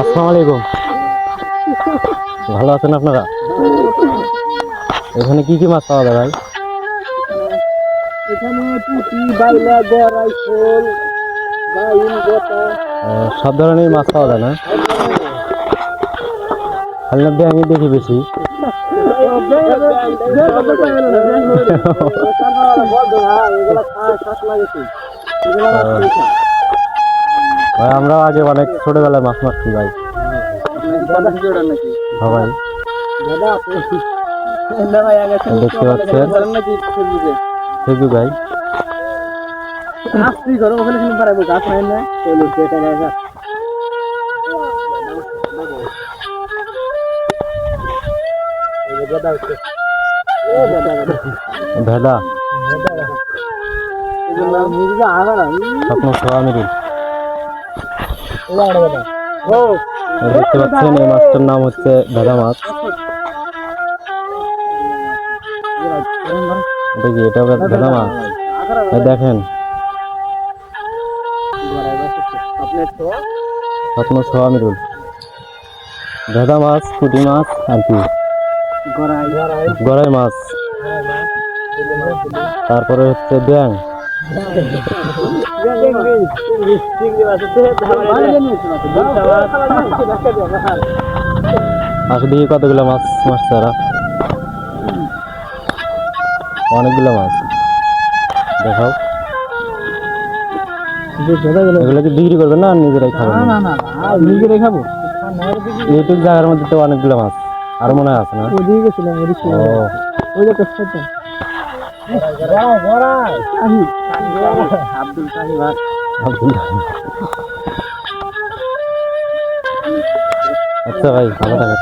আসসালামু আলাইকুম। ভালো আছেন আপনারা? এখানে কি কি মাছ পাওয়া যায় ভাই? এখানে পুঁটি বাইলা গড়াই শোল বাইন গোটা। সব ধরনের মাছ পাওয়া যায় না? হালনার দিয়ে আমি দেখি বেশি। আমরা আগে অনেক ছোটবেলায় মাছ মারছি ভাই। ভাই দেখতে পাচ্ছেন? ফেসবুক ভাই। ভেদা। স্বপ্ন সোয়া মিরিল। দেখতে পাচ্ছেন এই মাছটার নাম হচ্ছে ভেদা মাছ এটা কি এটা ভে- ভেদা মাছ এই দেখেন স্বপ্ন সোয়া মিরুল ভেদা মাছ পুঁটি মাছ আর কি গড়াই মাছ তারপরে হচ্ছে ব্যাং দেখি কতগুলো মাছ মারছে তারা? অনেকগুলো মাছ। দেখাও। এগুলো কি বিক্রি করবে না নিজেরাই খাবেন? নিজেরাই খাব। এইটুক জায়গার মধ্যে তো অনেকগুলো মাছ। আর মনে হয় আছে না? ওদিকে গেছিলাম ওদিকে। ওই যে আব্দুল সাহিব আলহামদুলিল্লাহ। আচ্ছা ভাই ভালো থাকেন